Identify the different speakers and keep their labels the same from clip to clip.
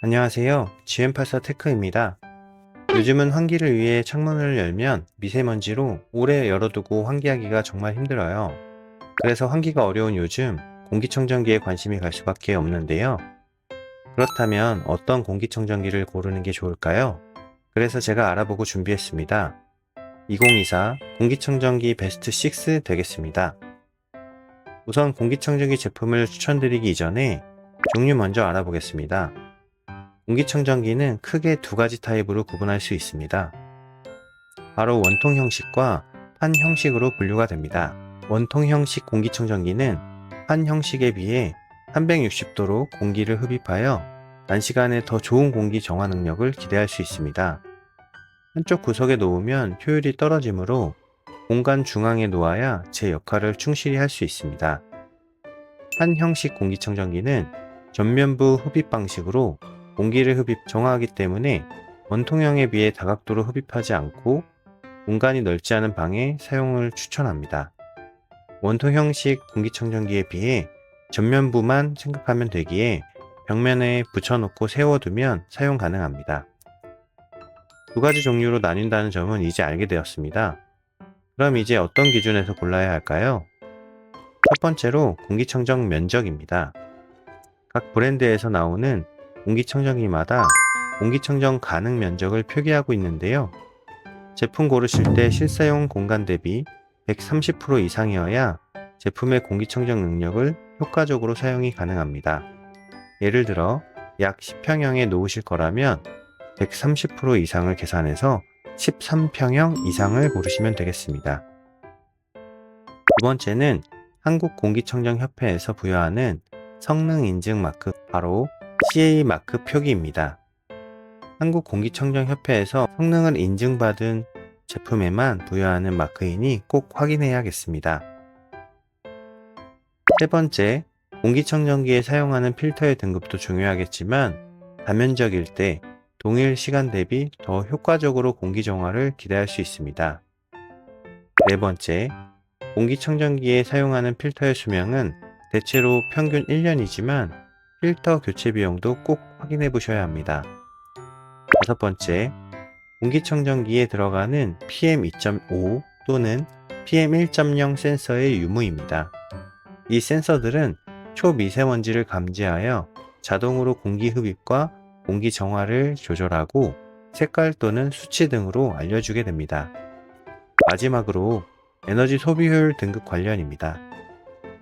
Speaker 1: 안녕하세요. GM84 테크입니다. 요즘은 환기를 위해 창문을 열면 미세먼지로 오래 열어두고 환기하기가 정말 힘들어요. 그래서 환기가 어려운 요즘 공기청정기에 관심이 갈 수밖에 없는데요. 그렇다면 어떤 공기청정기를 고르는 게 좋을까요? 그래서 제가 알아보고 준비했습니다. 2024 공기청정기 베스트 6 되겠습니다. 우선 공기청정기 제품을 추천드리기 이전에 종류 먼저 알아보겠습니다. 공기청정기는 크게 두 가지 타입으로 구분할 수 있습니다. 바로 원통 형식과 판 형식으로 분류가 됩니다. 원통 형식 공기청정기는 판 형식에 비해 360도로 공기를 흡입하여 단시간에 더 좋은 공기 정화 능력을 기대할 수 있습니다. 한쪽 구석에 놓으면 효율이 떨어지므로 공간 중앙에 놓아야 제 역할을 충실히 할 수 있습니다. 판 형식 공기청정기는 전면부 흡입 방식으로 공기를 흡입 정화하기 때문에 원통형에 비해 다각도로 흡입하지 않고 공간이 넓지 않은 방에 사용을 추천합니다. 원통 형식 공기청정기에 비해 전면부만 생각하면 되기에 벽면에 붙여놓고 세워두면 사용 가능합니다. 두 가지 종류로 나뉜다는 점은 이제 알게 되었습니다. 그럼 이제 어떤 기준에서 골라야 할까요? 첫 번째로 공기청정 면적입니다. 각 브랜드에서 나오는 공기청정기마다 공기청정 가능 면적을 표기하고 있는데요. 제품 고르실 때 실사용 공간 대비 130% 이상이어야 제품의 공기청정 능력을 효과적으로 사용이 가능합니다. 예를 들어 약 10평형에 놓으실 거라면 130% 이상을 계산해서 13평형 이상을 고르시면 되겠습니다. 두 번째는 한국공기청정협회에서 부여하는 성능 인증 마크 바로 CA 마크 표기입니다. 한국공기청정협회에서 성능을 인증받은 제품에만 부여하는 마크이니 꼭 확인해야겠습니다. 세 번째, 공기청정기에 사용하는 필터의 등급도 중요하겠지만 다면적일 때 동일 시간 대비 더 효과적으로 공기 정화를 기대할 수 있습니다. 네 번째, 공기청정기에 사용하는 필터의 수명은 대체로 평균 1년이지만 필터 교체 비용도 꼭 확인해 보셔야 합니다. 다섯 번째, 공기청정기에 들어가는 PM2.5 또는 PM1.0 센서의 유무입니다. 이 센서들은 초미세먼지를 감지하여 자동으로 공기 흡입과 공기 정화를 조절하고 색깔 또는 수치 등으로 알려주게 됩니다. 마지막으로 에너지 소비 효율 등급 관련입니다.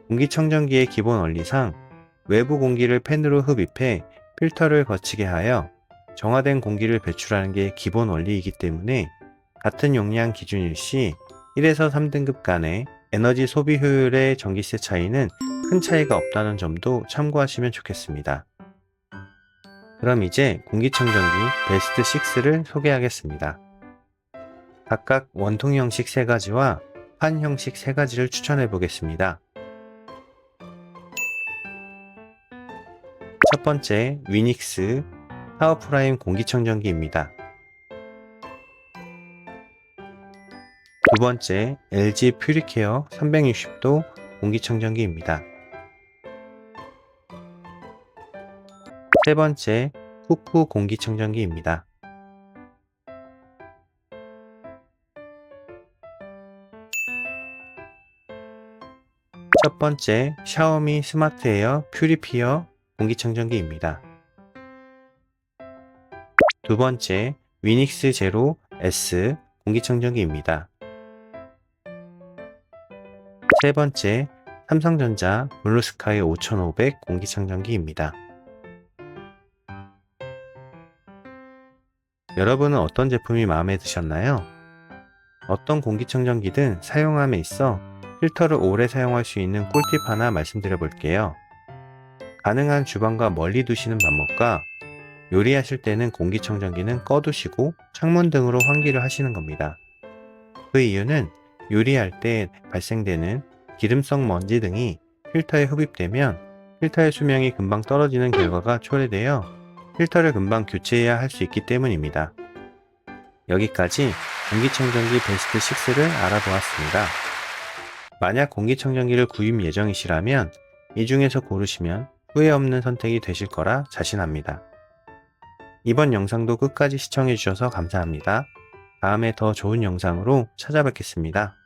Speaker 1: 공기청정기의 기본 원리상 외부 공기를 팬으로 흡입해 필터를 거치게 하여 정화된 공기를 배출하는 게 기본 원리이기 때문에 같은 용량 기준일 시 1에서 3등급 간의 에너지 소비 효율의 전기세 차이는 큰 차이가 없다는 점도 참고하시면 좋겠습니다. 그럼 이제 공기청정기 베스트 6를 소개하겠습니다. 각각 원통 형식 3가지와 판 형식 3가지를 추천해 보겠습니다. 첫 번째, 위닉스 파워프라임 공기청정기입니다. 두 번째, LG 퓨리케어 360도 공기청정기입니다. 세 번째, 후프 공기청정기입니다. 첫 번째, 샤오미 스마트 에어 퓨리피어 공기청정기입니다. 두 번째, 위닉스 제로 S 공기청정기입니다. 세 번째, 삼성전자 블루스카이 5500 공기청정기입니다. 여러분은 어떤 제품이 마음에 드셨나요? 어떤 공기청정기든 사용함에 있어 필터를 오래 사용할 수 있는 꿀팁 하나 말씀드려 볼게요. 가능한 주방과 멀리 두시는 방법과 요리하실 때는 공기청정기는 꺼두시고 창문 등으로 환기를 하시는 겁니다. 그 이유는 요리할 때 발생되는 기름성 먼지 등이 필터에 흡입되면 필터의 수명이 금방 떨어지는 결과가 초래되어 필터를 금방 교체해야 할 수 있기 때문입니다. 여기까지 공기청정기 베스트 6를 알아보았습니다. 만약 공기청정기를 구입 예정이시라면 이 중에서 고르시면 후회 없는 선택이 되실 거라 자신합니다. 이번 영상도 끝까지 시청해주셔서 감사합니다. 다음에 더 좋은 영상으로 찾아뵙겠습니다.